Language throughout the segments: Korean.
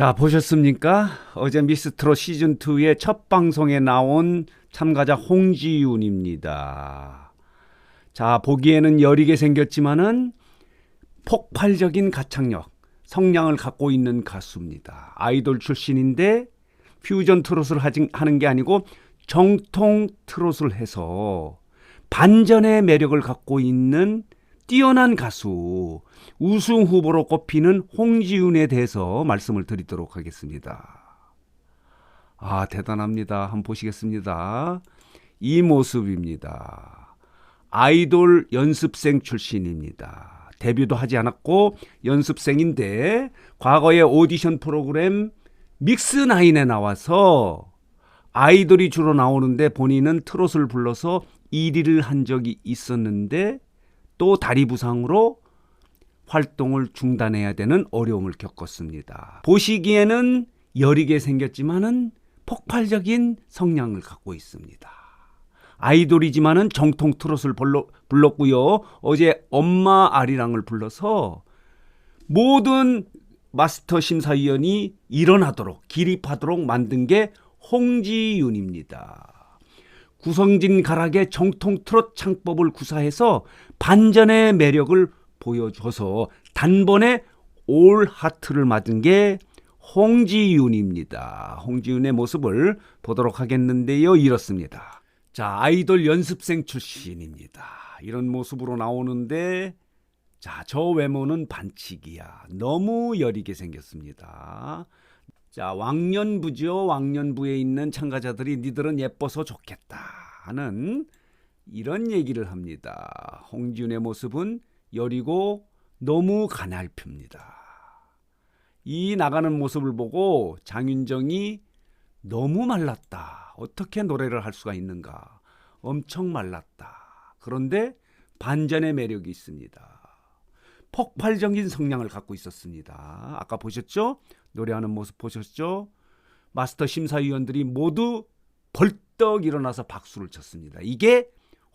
자, 보셨습니까? 어제 미스트롯 시즌2의 첫 방송에 나온 참가자 홍지윤입니다. 자, 보기에는 여리게 생겼지만은 폭발적인 가창력, 성량을 갖고 있는 가수입니다. 아이돌 출신인데 퓨전 트롯을 하는 게 아니고 정통 트롯을 해서 반전의 매력을 갖고 있는 뛰어난 가수 우승 후보로 꼽히는 홍지윤에 대해서 말씀을 드리도록 하겠습니다. 아 대단합니다. 한번 보시겠습니다. 이 모습입니다. 아이돌 연습생 출신입니다. 데뷔도 하지 않았고 연습생인데 과거에 오디션 프로그램 믹스나인에 나와서 아이돌이 주로 나오는데 본인은 트롯을 불러서 1위를 한 적이 있었는데 또 다리 부상으로 활동을 중단해야 되는 어려움을 겪었습니다. 보시기에는 여리게 생겼지만은 폭발적인 성량을 갖고 있습니다. 아이돌이지만은 정통 트롯을 불러, 불렀고요. 어제 엄마 아리랑을 불러서 모든 마스터 심사위원이 일어나도록 기립하도록 만든 게 홍지윤입니다. 구성진 가락의 정통 트롯 창법을 구사해서 반전의 매력을 보여줘서 단번에 올 하트를 맞은 게 홍지윤입니다. 홍지윤의 모습을 보도록 하겠는데요. 이렇습니다. 자, 아이돌 연습생 출신입니다. 이런 모습으로 나오는데 자, 저 외모는 반칙이야. 너무 여리게 생겼습니다. 자, 왕년부죠. 왕년부에 있는 참가자들이 니들은 예뻐서 좋겠다 하는 이런 얘기를 합니다. 홍지윤의 모습은 여리고 너무 가냘픕니다. 이 나가는 모습을 보고 장윤정이 너무 말랐다. 어떻게 노래를 할 수가 있는가? 엄청 말랐다. 그런데 반전의 매력이 있습니다. 폭발적인 성량을 갖고 있었습니다. 아까 보셨죠? 노래하는 모습 보셨죠? 마스터 심사위원들이 모두 벌떡 일어나서 박수를 쳤습니다. 이게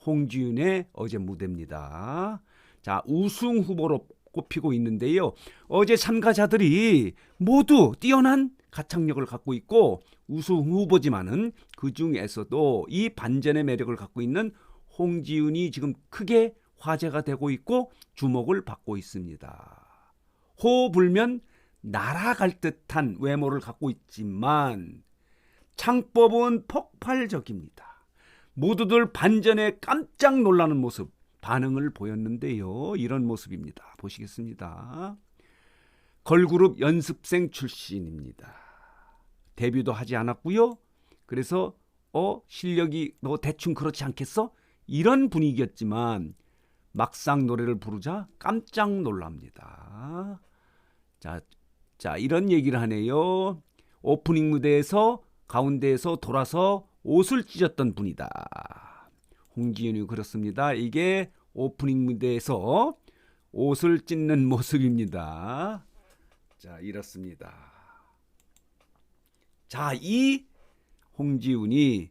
홍지윤의 어제 무대입니다. 자, 우승 후보로 꼽히고 있는데요. 어제 참가자들이 모두 뛰어난 가창력을 갖고 있고 우승 후보지만은 그 중에서도 이 반전의 매력을 갖고 있는 홍지윤이 지금 크게 화제가 되고 있고 주목을 받고 있습니다. 호 불면 날아갈 듯한 외모를 갖고 있지만 창법은 폭발적입니다. 모두들 반전에 깜짝 놀라는 모습, 반응을 보였는데요. 이런 모습입니다. 보시겠습니다. 걸그룹 연습생 출신입니다. 데뷔도 하지 않았고요. 그래서 어 실력이 너 대충 그렇지 않겠어? 이런 분위기였지만 막상 노래를 부르자 깜짝 놀랍니다. 자, 자 이런 얘기를 하네요. 오프닝 무대에서 가운데에서 돌아서 옷을 찢었던 분이다. 홍지윤이 그렇습니다. 이게 오프닝 무대에서 옷을 찢는 모습입니다. 자, 이렇습니다. 자, 이 홍지윤이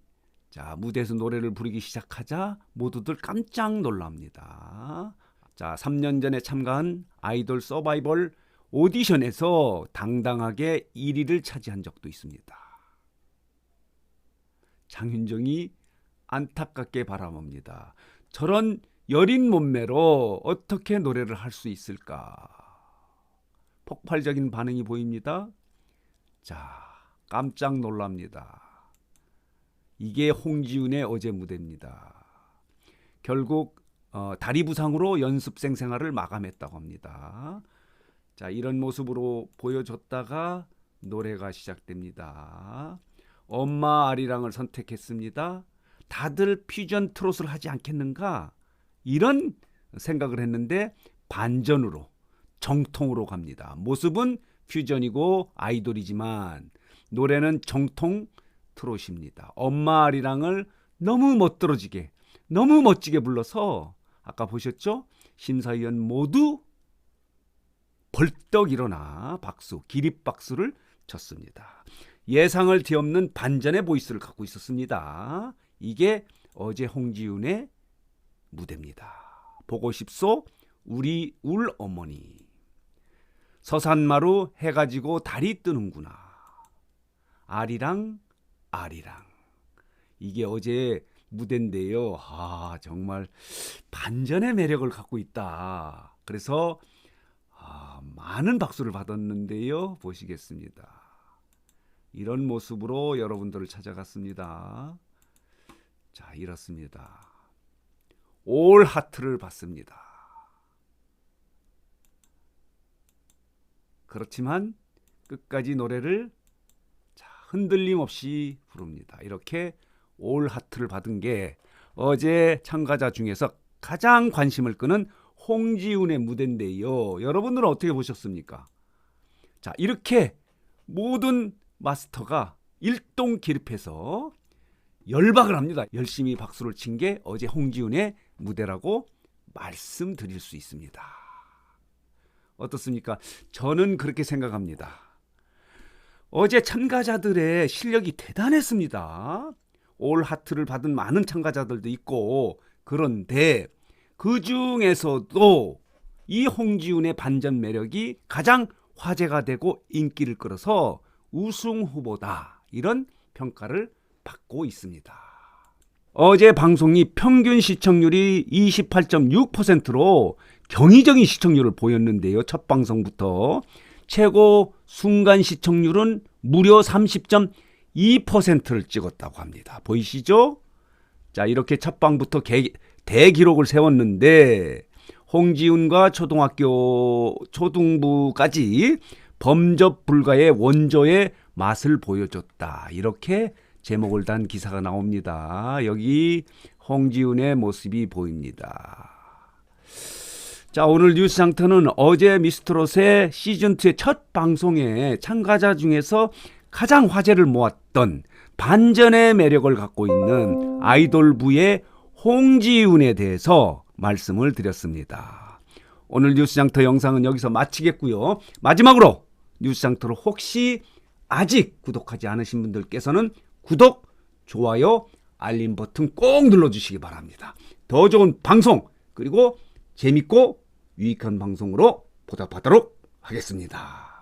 자, 무대에서 노래를 부르기 시작하자 모두들 깜짝 놀랍니다. 자, 3년 전에 참가한 아이돌 서바이벌 오디션에서 당당하게 1위를 차지한 적도 있습니다. 장윤정이 안타깝게 바라봅니다. 저런 여린 몸매로 어떻게 노래를 할 수 있을까? 폭발적인 반응이 보입니다. 자, 깜짝 놀랍니다. 이게 홍지윤의 어제 무대입니다. 결국 어, 다리 부상으로 연습생 생활을 마감했다고 합니다. 자, 이런 모습으로 보여줬다가 노래가 시작됩니다. 엄마 아리랑을 선택했습니다. 다들 퓨전 트롯을 하지 않겠는가? 이런 생각을 했는데 반전으로 정통으로 갑니다. 모습은 퓨전이고 아이돌이지만 노래는 정통 트롯입니다. 엄마 아리랑을 너무 멋들어지게 너무 멋지게 불러서 아까 보셨죠? 심사위원 모두 벌떡 일어나 박수, 기립박수를 쳤습니다. 예상을 뒤엎는 반전의 보이스를 갖고 있었습니다. 이게 어제 홍지윤의 무대입니다. 보고 싶소 우리 울 어머니. 서산마루 해가 지고 달이 뜨는구나. 아리랑 아리랑. 이게 어제 무대인데요. 아, 정말 반전의 매력을 갖고 있다. 그래서 아, 많은 박수를 받았는데요. 보시겠습니다. 이런 모습으로 여러분들을 찾아갔습니다. 자, 이렇습니다. 올 하트를 받습니다. 그렇지만 끝까지 노래를 자, 흔들림 없이 부릅니다. 이렇게 올 하트를 받은 게 어제 참가자 중에서 가장 관심을 끄는 홍지훈의 무대인데요. 여러분들은 어떻게 보셨습니까? 자, 이렇게 모든 마스터가 일동 기립해서 열박을 합니다. 열심히 박수를 친 게 어제 홍지훈의 무대라고 말씀드릴 수 있습니다. 어떻습니까? 저는 그렇게 생각합니다. 어제 참가자들의 실력이 대단했습니다. 올 하트를 받은 많은 참가자들도 있고 그런데 그 중에서도 이 홍지훈의 반전 매력이 가장 화제가 되고 인기를 끌어서 우승 후보다 이런 평가를 받고 있습니다. 어제 방송이 평균 시청률이 28.6%로 경이적인 시청률을 보였는데요. 첫 방송부터 최고 순간 시청률은 무려 30.2%를 찍었다고 합니다. 보이시죠? 자, 이렇게 첫 방부터 개, 대기록을 세웠는데 홍지훈과 초등학교 초등부까지 범접 불가의 원조의 맛을 보여줬다. 이렇게 제목을 단 기사가 나옵니다. 여기 홍지훈의 모습이 보입니다. 자, 오늘 뉴스 장터는 어제 미스트롯의 시즌2의 첫 방송에 참가자 중에서 가장 화제를 모았던 반전의 매력을 갖고 있는 아이돌부의 홍지훈에 대해서 말씀을 드렸습니다. 오늘 뉴스 장터 영상은 여기서 마치겠고요. 마지막으로 뉴스장터로 혹시 아직 구독하지 않으신 분들께서는 구독, 좋아요, 알림 버튼 꼭 눌러주시기 바랍니다. 더 좋은 방송 그리고 재밌고 유익한 방송으로 보답하도록 하겠습니다.